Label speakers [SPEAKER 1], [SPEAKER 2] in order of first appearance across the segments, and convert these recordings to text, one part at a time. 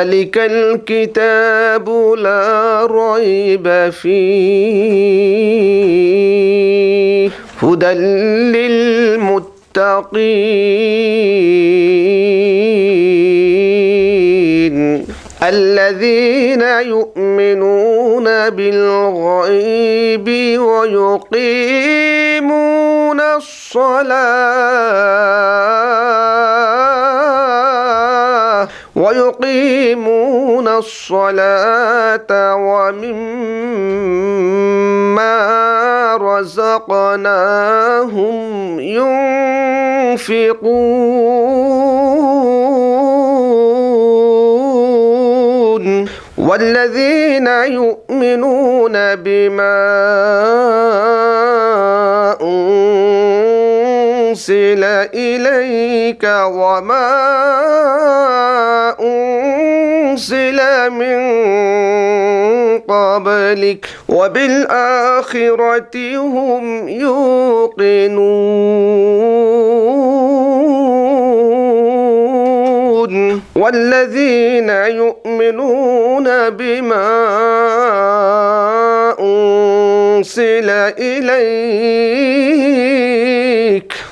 [SPEAKER 1] ذلك الكتاب لا ريب فيه. هدى للمتقين. الذين يؤمنون بالغيب ويقيمون الصلاة. ويقيمون الصلاة ومما رزقناهم ينفقون. والذين يؤمنون بما أنزل إليك وما أنزل من قبلك وبالآخرة هم يوقنون والذين يؤمنون بما أنزل إليك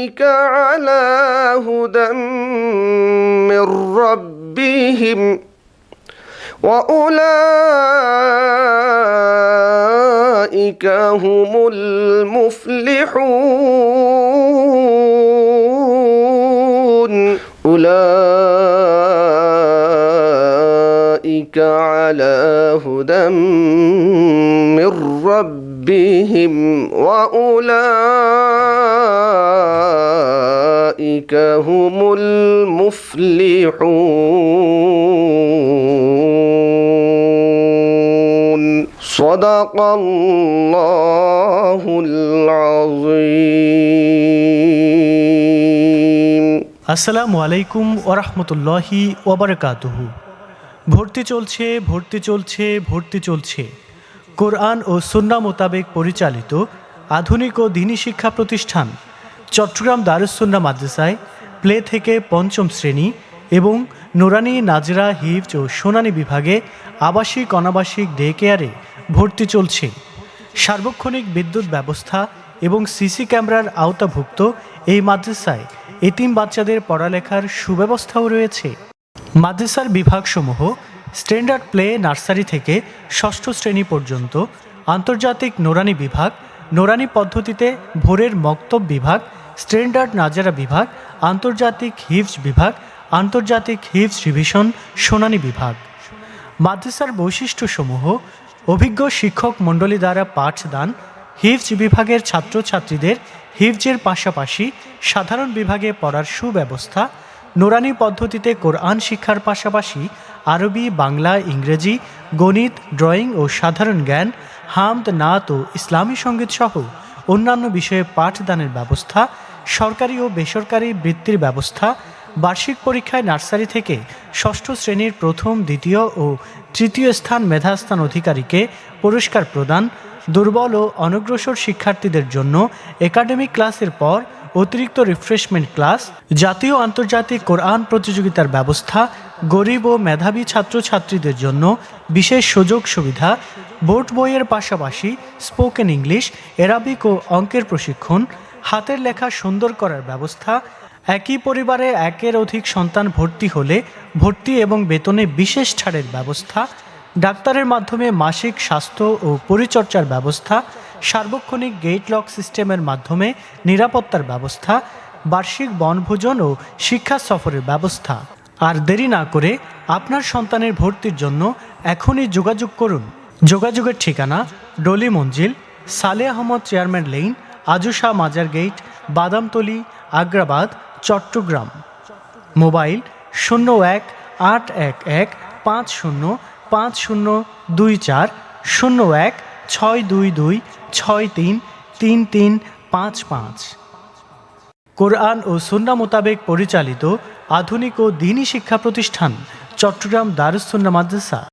[SPEAKER 1] أولئك على هدى من ربهم وأولئك هم المفلحون. أولئك على هدى من ربهم وأولئك هم المفلحون صدق الله العظيم
[SPEAKER 2] আসসালামু আলাইকুম ওরহমতুল্লাহি ওবরাকাতুহু ভর্তি চলছে ভর্তি চলছে ভর্তি চলছে কোরআন ও সুন্না মোতাবেক পরিচালিত আধুনিক ও দিনী শিক্ষা প্রতিষ্ঠান চট্টগ্রাম দারুসুন্না মাদ্রাসায় প্লে থেকে পঞ্চম শ্রেণি এবং নোরানি, নাজরা, হিফজ ও সোনানী বিভাগে আবাসিক, অনাবাসিক ডে কেয়ারে ভর্তি চলছে। সার্বক্ষণিক বিদ্যুৎ ব্যবস্থা এবং সিসি ক্যামেরার আওতাভুক্ত এই মাদ্রাসায় এতিম বাচ্চাদের পড়ালেখার সুব্যবস্থাও রয়েছে। মাদ্রাসার বিভাগসমূহ স্ট্যান্ডার্ড প্লে নার্সারি থেকে ষষ্ঠ শ্রেণি পর্যন্ত আন্তর্জাতিক নোরানি বিভাগ, নোরানি পদ্ধতিতে ভোরের মক্তব বিভাগ, স্ট্যান্ডার্ড নাজারা বিভাগ, আন্তর্জাতিক হিফজ বিভাগ, আন্তর্জাতিক হিফজ রিভিশন, সোনানি বিভাগ। মাদ্রাসার বৈশিষ্ট্যসমূহ, অভিজ্ঞ শিক্ষক মণ্ডলী দ্বারা পাঠদান, হিফজ বিভাগের ছাত্রছাত্রীদের হিফজের পাশাপাশি সাধারণ বিভাগে পড়ার সুব্যবস্থা নোরানি পদ্ধতিতে কোরআন শিক্ষার পাশাপাশি আরবি, বাংলা, ইংরেজি, গণিত, ড্রয়িং ও সাধারণ জ্ঞান, হামদ, নাত ও ইসলামী সংগীত সহ অন্যান্য বিষয়ে পাঠদানের ব্যবস্থা, সরকারি ও বেসরকারি বৃত্তির ব্যবস্থা, বার্ষিক পরীক্ষায় নার্সারি থেকে ষষ্ঠ শ্রেণির প্রথম, দ্বিতীয় ও তৃতীয় স্থান মেধাস্থান অধিকারীকে পুরস্কার প্রদান, দুর্বল ও অনগ্রসর শিক্ষার্থীদের জন্য একাডেমিক ক্লাসের পর অতিরিক্ত রিফ্রেশমেন্ট ক্লাস জাতীয় আন্তর্জাতিক কোরআন প্রতিযোগিতার ব্যবস্থা, গরিব ও মেধাবী ছাত্রছাত্রীদের জন্য বিশেষ সুযোগ সুবিধা, বোর্ড বইয়ের পাশাপাশি স্পোকেন ইংলিশ এরাবিক ও অঙ্কের প্রশিক্ষণ, হাতের লেখা সুন্দর করার ব্যবস্থা, একই পরিবারে একের অধিক সন্তান ভর্তি হলে ভর্তি এবং বেতনে বিশেষ ছাড়ের ব্যবস্থা, ডাক্তারের মাধ্যমে মাসিক স্বাস্থ্য ও পরিচর্যার ব্যবস্থা সার্বক্ষণিক গেট লক সিস্টেমের মাধ্যমে নিরাপত্তার ব্যবস্থা, বার্ষিক বনভোজন ও শিক্ষা সফরের ব্যবস্থা। আর দেরি না করে আপনার সন্তানের ভর্তির জন্য এখনই যোগাযোগ করুন। যোগাযোগের ঠিকানা ডলি মঞ্জিল, সালে আহমদ চেয়ারম্যান লেইন, আজুশা মাজার গেট বাদামতলি, আগ্রাবাদ, চট্টগ্রাম। মোবাইল শূন্য এক আট এক এক পাঁচ শূন্য পাঁচ শূন্য দুই চার শূন্য এক ছয় দুই দুই, ছয় তিন তিন তিন, পাঁচ পাঁচ। কোরআন ও সুন্না মোতাবেক পরিচালিত আধুনিক ও দিনী শিক্ষা প্রতিষ্ঠান চট্টগ্রাম দারুসুন্না মাদ্রাসা।